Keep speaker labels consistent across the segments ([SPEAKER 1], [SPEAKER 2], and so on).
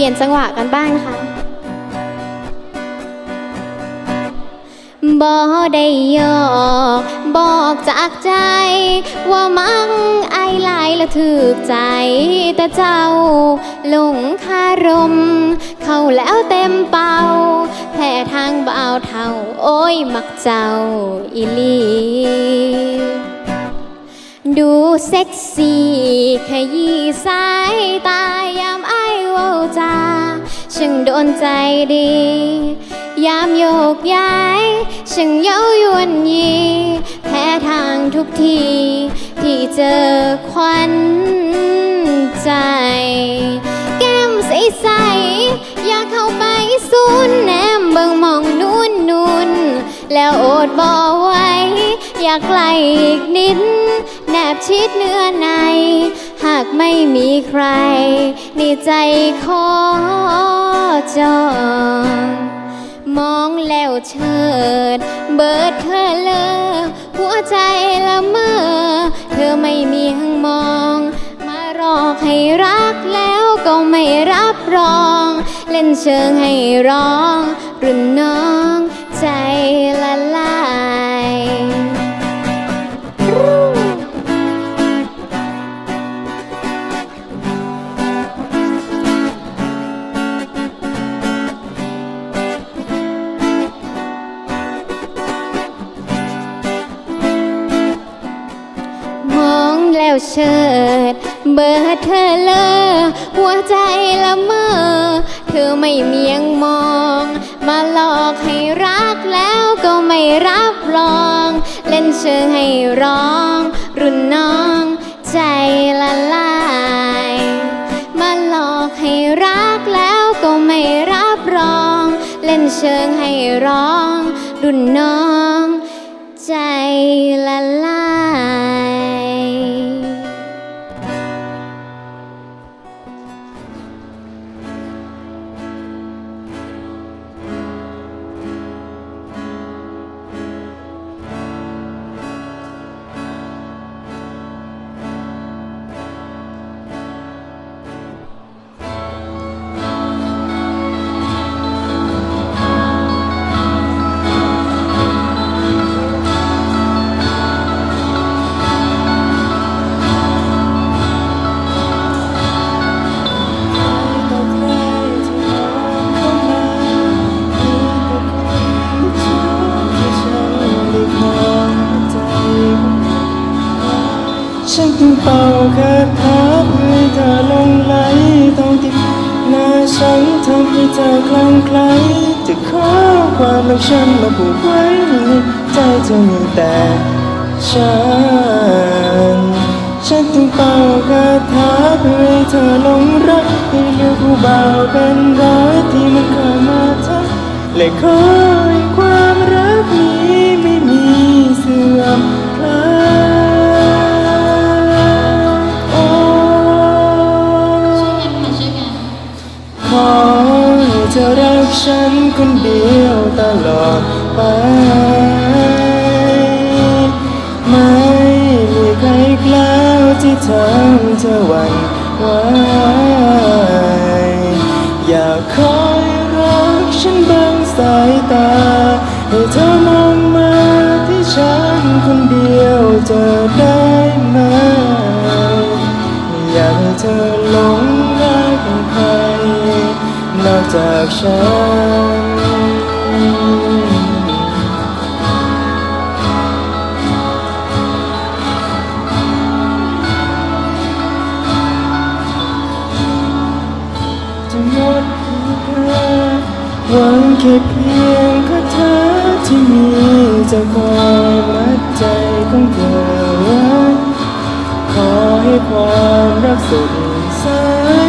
[SPEAKER 1] ลี่ยนจังหวะกันบ้างนะคะบอได้ยอกบอกจากใจ ว่ามังไอหลายละถึกใจ แต่เจ้าหลงคารม เข้าแล้วเต็มเป่าแพ้ทางเบาเท่า โอ้ย มักเจ้าอีลีดูเซ็กซี่ขยี้สายตายามไอ จาช่างโดนใจดี ยามโยกย้ายช่างเย้ายวนยี แพ้ทางทุกที ที่เจอควันใจ แก้มใสๆอยากเข้าไปซูนแนมเบิ่งมองนุ่นนุนแล้วโอดบอไว้ อยากไกลอีกนิด แนบชิดเนื้อใน ไม่มีใคร ในใจขอจองมองแล้วเชิด เบิดเธอเลยหัวใจละเมอ เธอไม่มีหังมอง มารอให้รักแล้วก็ไม่รับรอง เล่นเชิงให้ร้องรุ่นน้องใจละลาย แล้วเชิด เบอร์เธอเลอหัวใจละเมอ เธอไม่เมียงมอง มาหลอกให้รักแล้วก็ไม่รับรอง เล่นเชิงให้ร้อง รุ่นน้องใจละลาย มาหลอกให้รักแล้วก็ไม่รับรอง เล่นเชิงให้ร้อง รุ่นน้อง ใจละลาย
[SPEAKER 2] จึงเป่าคาถาเพื่อเธอลงไหลต้องติดหน้าฉันทำให้เธอคลั่งไคล้จะขอความรักฉันมาผูกไว้ในใจเธอมีแต่ฉัน ฉันจึงเป่าคาถาเพื่อเธอลงรักให้เลือกผู้บ่าวเป็นร้อยที่มันเข้ามาทักและขอ อให้เธอรักฉันคนเดียวตลอดไป ไม่มีใครกแล้วที่ทำเธอหวั่นไหวอยากขอ จากฉัน จะหมดเพื่อหวังแค่เพียงแคาถาที่มีจะคอยมัดใจของเธอไว้ขอให้ความรักสุดสา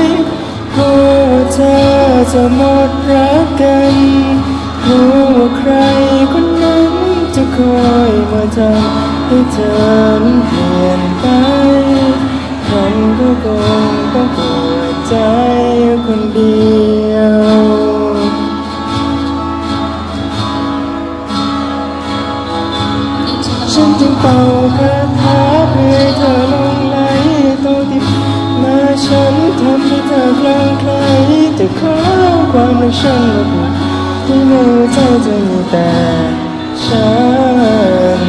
[SPEAKER 2] ยกลัวว่าเธอ จะหมดรักกันกลัวว่าใครคนนั้นจะคอยมาทำให้เธอเปลี่ยนไปฉันก็คงต้องปวดใจคนเดียวฉันจึงเป่าคาถาเพื่อเธอลงไหลต้องติดมาฉันทำให้เธอคลั่งคล้จ
[SPEAKER 1] จะขอความรักฉันและบุที่ในหัวใจจะมีแต่ฉัน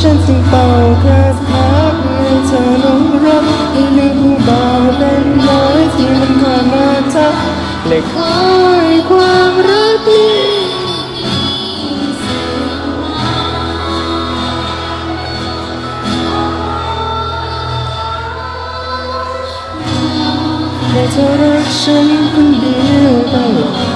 [SPEAKER 1] ฉันจึงเป่า เธอรั